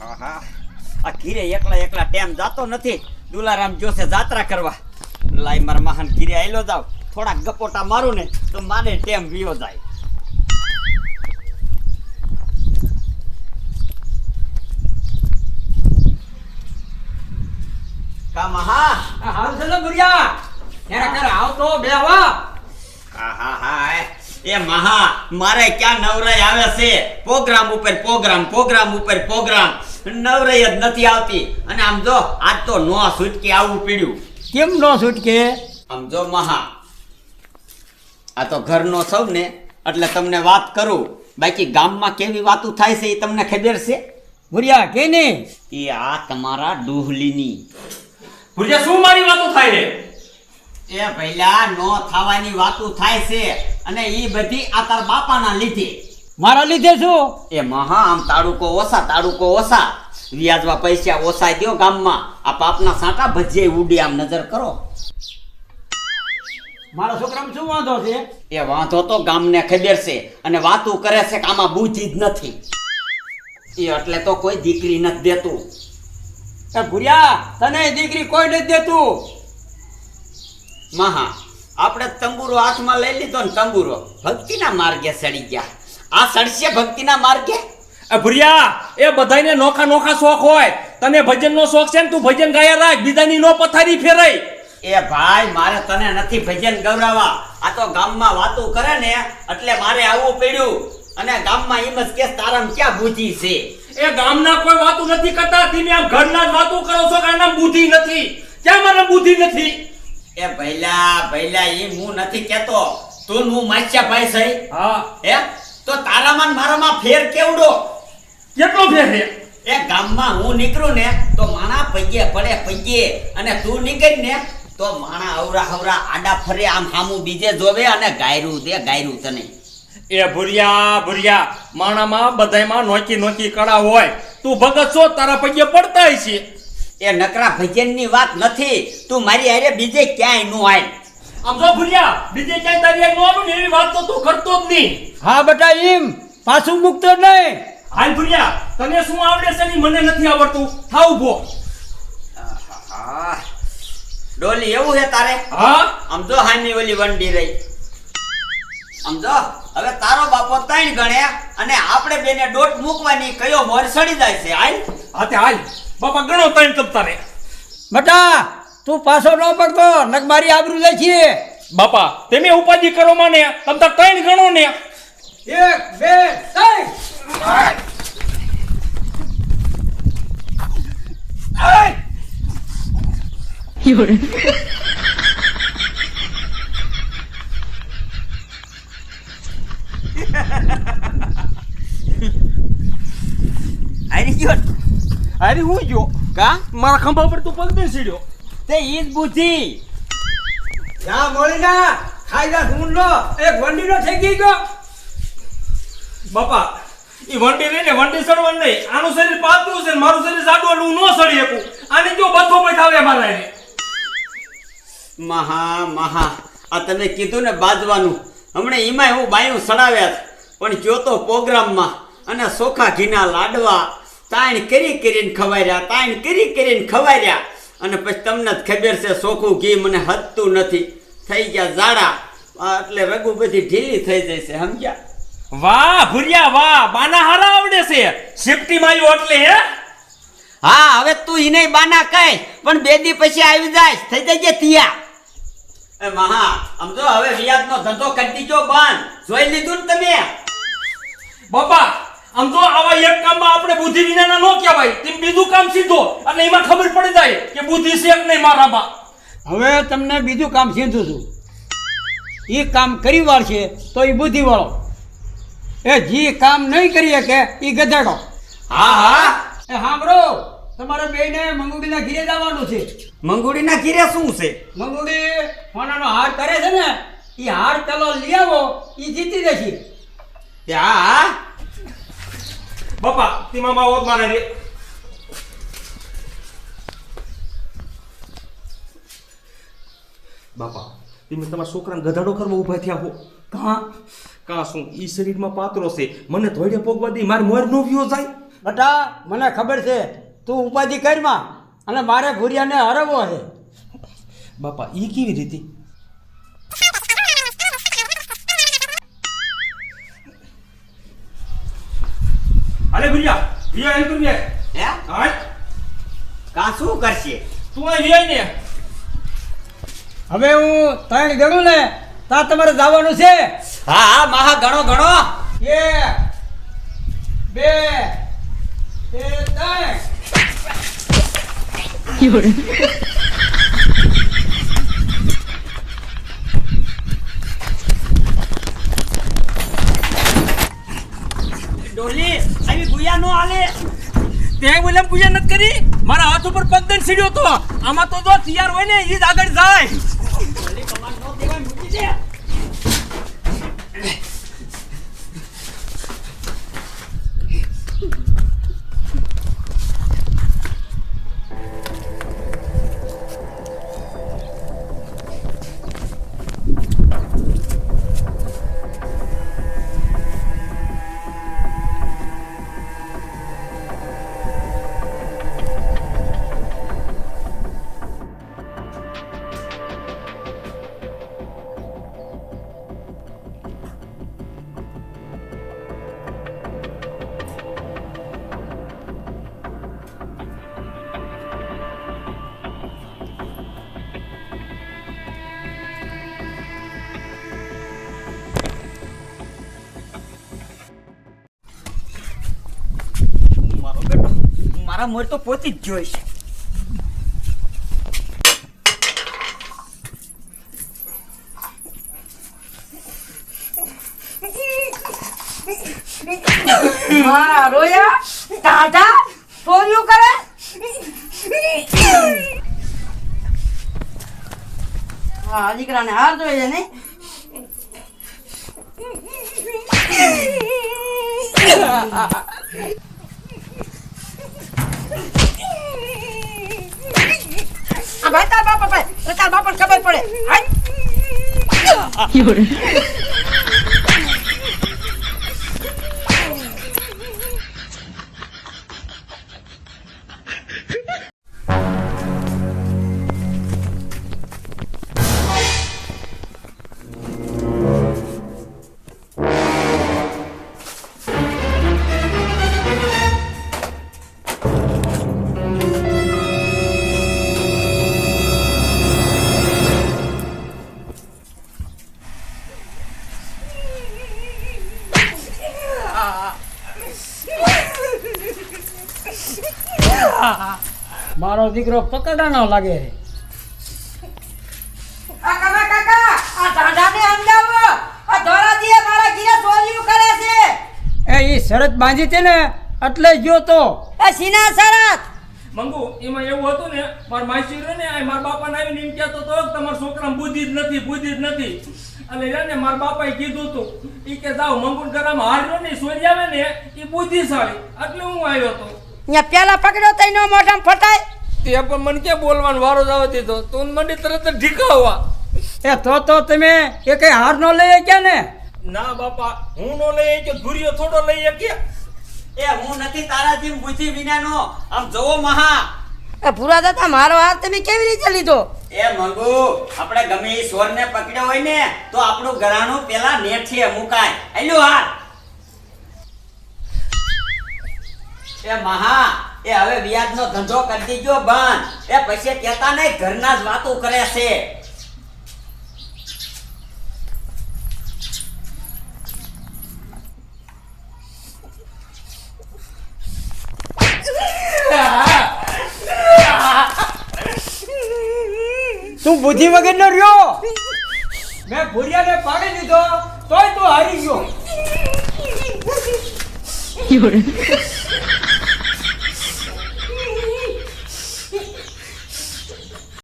આ ઘીરે એકલા એકલા ટેમ જાતો નથી. દુલારામ જોશે જાત્રા કરવા. લાઈ મારા મહાન ઘીરે આયલો જાવ. થોડાક ગપોટા મારું ને તો મારે ટેમ વિયો જાય. કા મહા હાલ ચલો બુરિયા ક્યારે ક્યારે આવતો આહાહા, એ મહા મારે ક્યાં નવરાઈ આવે છે? પ્રોગ્રામ ઉપર પ્રોગ્રામ પ્રોગ્રામ ઉપર પ્રોગ્રામ નવરાઈ જ નથી આવતી. અને આમ જો આજ તો નો છૂટકી આવું પીડ્યું. કેમ નો છૂટકે? આમ જો મહા આ તો ઘરનો સૌ ને એટલે તમને વાત કરું. બાકી ગામમાં કેવી વાતો થાય છે એ તમને ખબર છે? ભુરિયા કે ને એ આ તમારા ડુહલીની. ભુરિયા શું મારી વાતો થાય છે? એ પહેલા નો થવાની વાતો થાય છે. અને એ બધી આ તાર બાપાના લીધે. મારા લીધે શું? એ મહા આમ તાડુકો ઓછા તાડુકો ઓછા. વ્યાજમાં પૈસા ઓછા દો ગામમાં. આ પાપના સાંટા ભજીએ ઉડી આમ નજર કરો. મારા છોકરામાં શું વાંધો છે? એ વાંધો તો ગામને ખબર છે અને વાતું કરે છે કે આમાં બુદ્ધિ જ નથી. એ એટલે તો કોઈ દીકરી નથી દેતું. એ ભુરિયા તને દીકરી કોઈ નથી દેતું. મહા આપણે તંબુરો હાથમાં લઈ લીધો ને તંબુરો ભક્તિના માર્ગે સડી ગયા. આ સડશે ભક્તિના માર્ગે? એ ભુરિયા એ બધાયને નોખા નોખા શોખ હોય. તને ભજનનો શોખ છે ને તું ભજન ગાયા રાખ બીજાની નો પથારી ફેરાય. એ ભાઈ મારે તને નથી ભજન ગૌરાવા. આ તો ગામમાં વાતો કરે ને એટલે મારે આવવું પડ્યું. અને ગામમાં એમ જ કે તારામ ક્યાં બુદ્ધિ છે? એ ગામના કોઈ વાતો નથી કરતા. તમે આમ ઘરના જ વાતો કરો છો કે આના બુદ્ધિ નથી? ક્યાં મને બુદ્ધિ નથી? એ ભૈલા ભૈલા એ હું નથી કેતો. તું હું માચ્યા ભાઈ સહી હા. હે? તો તારામાં મારામાં ફેર કેવડો? કેટલો ફેર હે એ ગામમાં હું નીકળું ને તો માણા પૈયે પડે પૈયે. અને તું નીકળી ને તો માણા અવરા હવરા આડા ફરે આમ હામું બીજે જોવે અને ગાયરું દે ગાયરું તને. એ ભુરિયા ભુરિયા માણામાં બધાયમાં નોકી નોકી કળા હોય. તું ભગત છો તારા પૈયે પડતા છે. એ નકરા ભજનની વાત નથી. તું મારી હારે બીજે ક્યાંયનું આય. આમ જો ભૂલ્યા બીજે ક્યાંય તારી એક નો આવું ને એવી વાત તો તું કરતો જ નહીં. હા બેટા એમ પાછું મૂકતો નહીં. હાલ ભૂલ્યા તને શું આવડે છે ને મને નથી આવડતું? થાવ ઊભો. આહ, ડોલી એવું હે તારે? હા? આમ જો હાની ઓલી વંડી રહી. આમ જો હવે તારો બાપો ત્રણ ગણે અને આપણે બેને ડોટ મૂકવાની કયો મોર સડી જાય છે હાલ? હા તે હાલ. બાપા ગણો ત્રણ તપતા રે બટા તું પાછો ન પડતો નક મારી આબરૂ જાય છે. બાપા તમે ઉપાધિ કરો માને તમ તાર ત્રણ ગણો ને. એક બે ત્રણ. હારી અરે હું જો કા? મારા ખંભા પર તું પગ બેસીડ્યો. તે ઈ જ બુદ્ધિ. જા મોળી ના ખાઈ જા હું લો એક વંડી નો થઈ ગઈ ગયો. બાપા ઈ વંડી રહીને વંડી સડવાનું નહીં. આનું શરીર પાતળું છે મારું શરીર જાડું હું ન સડી શકું. આને જો બધો બતાવે મારા એને? મહા મહા. આ તને કીધું ને બાજવાનું. હમણે એમાંય હું બાયું સડાવ્યા પણ જો તો પ્રોગ્રામમાં. અને સોખા ઘીના લાડવા. તાણ કરી કરીને ખવાર્યા તાણ કરી કરીને ખવાર્યા. અને પછી તમને જ ખબર છે સોખું ઘી મને હતું નથી. થઈ ગયા જાડા એટલે રગુ બધી ઢીલી થઈ જાય છે સમજ્યા? વાહ ભુરિયા વાહ. બાના હારા આવડે છે. સેફટી માયું એટલે હે? હા હવે તું ઈને બાના કહે પણ બે દી પછી આવી જાય થઈ જજે તિયા. એ મહા સમજો હવે વ્યાજનો ધંધો કરી દીજો બંધ. જોઈ લીધું ને તમે? બાપા આમ તો આવા એક કામમાં આપણે બુદ્ધિ વિનાના નો કહેવાય. તેમ બીજું કામ સીધો. અને એમાં ખબર પડી જાય કે બુદ્ધિ છે કે નહીં મારામાં. હવે તમને બીજું કામ સીધું છું. એ કામ કરી વાર છે તો એ બુદ્ધિ વાળો એ જે કામ નહીં કરી શકે એ ગધેડો. હા હા. એ સાંભળો તમારે બેને મંગુડીના ઘીરે જવાનું છે. મંગુડીના ઘીરે શું છે? મંગુડી સોનાનો હાર કરે છે ને એ હાર પેલો લઈ આવો એ જીતી જશે હા હા. બાપા તેમાં માં ઓત મારે રે. બાપા તમે તમારા છોકરાને ગધાડો કરવા ઊભા થયા હો. કાં? કા શું ઈ શરીરમાં પાત્રો છે? મને ધોડે પોગવા દે મારે મોર નો વ્યો જાય. બટા મને ખબર છે તું ઉપાધિ કરમાં અને મારે ભૂરિયાને હરવો છે. બાપા ઈ કેવી રીતે? ભૈયા ભૈયા એમ કરી હે? હા? કા શું કરશે? તું અહીં વ્યાય ને. હવે હું ત્રણ ગણું ને તા તમારે જવાનું છે. હા હા મહા ઘણો ઘણો એ બે એ ત્રણ. ડોલી આવી નો હાલે તે બોલે પૂજા નથી કરી? મારા હાથ ઉપર પગ દઈને સીડ્યો તો. આમાં તો જો તૈયાર હોય ને એ જ આગળ જાય. મારા મોર તો પોતી જ જોઈશ મારા રોયા ટાઢા ચોર્યું કરે? હા, દીકરાને હાર જોઈએ છે આ ભાઈ તાર બાપ ભાઈ તાર બાપ ખબર પડે દીકરો પકડાનો લાગે. છે આ કાકા કાકા આ ટાઢાને સમજાવો. આ ધોરાજીએ મારા ઘીરે ચોર્યું કરે છે. એ ઈ શરત બાંધી છે ને એટલે ગયો તો. એ સીના શરત. મંગુ એમાં એવું હતું ને મારા માસી રહ્યો ને આ મારા બાપાને આવીને એમ કહેતો તો કે તમારા છોકરામાં બુદ્ધિ જ નથી બુદ્ધિ જ નથી. અને એને ને મારા બાપાએ કીધું હતું ઈ કે જાવ મંગુન કરામાં હાર્યો ને સોરી આવે ને એ બુદ્ધિશાળી. એટલે હું આવ્યો હતો અહીંયા પેલા પકડ્યો તઈ નો મોઢામાં ફટાય. તે પણ મને ક્યાં બોલવાનો વારો જ આવે દીધો તું? મને તરત ઢીકાવવા. એ તો તો તમે એ કઈ હાર નો લઈ કે ને? ના બાપા હું નો લઈ કે ધુરિયો થોડો લઈ કે એ હું નથી તારા જેમ બુદ્ધિ વિનાનો. આમ જવો મહા. એ ભૂરા દાદા મારો હાથ તમે કેવી રીતે લીધો? એ મંગુ આપણે ગમે એ સોરને પકડ્યો હોય ને તો આપણું ઘરાણું પેલા નેઠીએ મુકાય. એલું હાથ એ મહા એ હવે વ્યાજનો ધંધો કરી દીધો બંધ એ પછી કહેતા નહીં ઘરના જ વાતો કરે છે. તું બુદ્ધિ વગર નો રહ્યો? મેં ભૂરિયાને પાડી દીધો તોય તું હારી ગયો.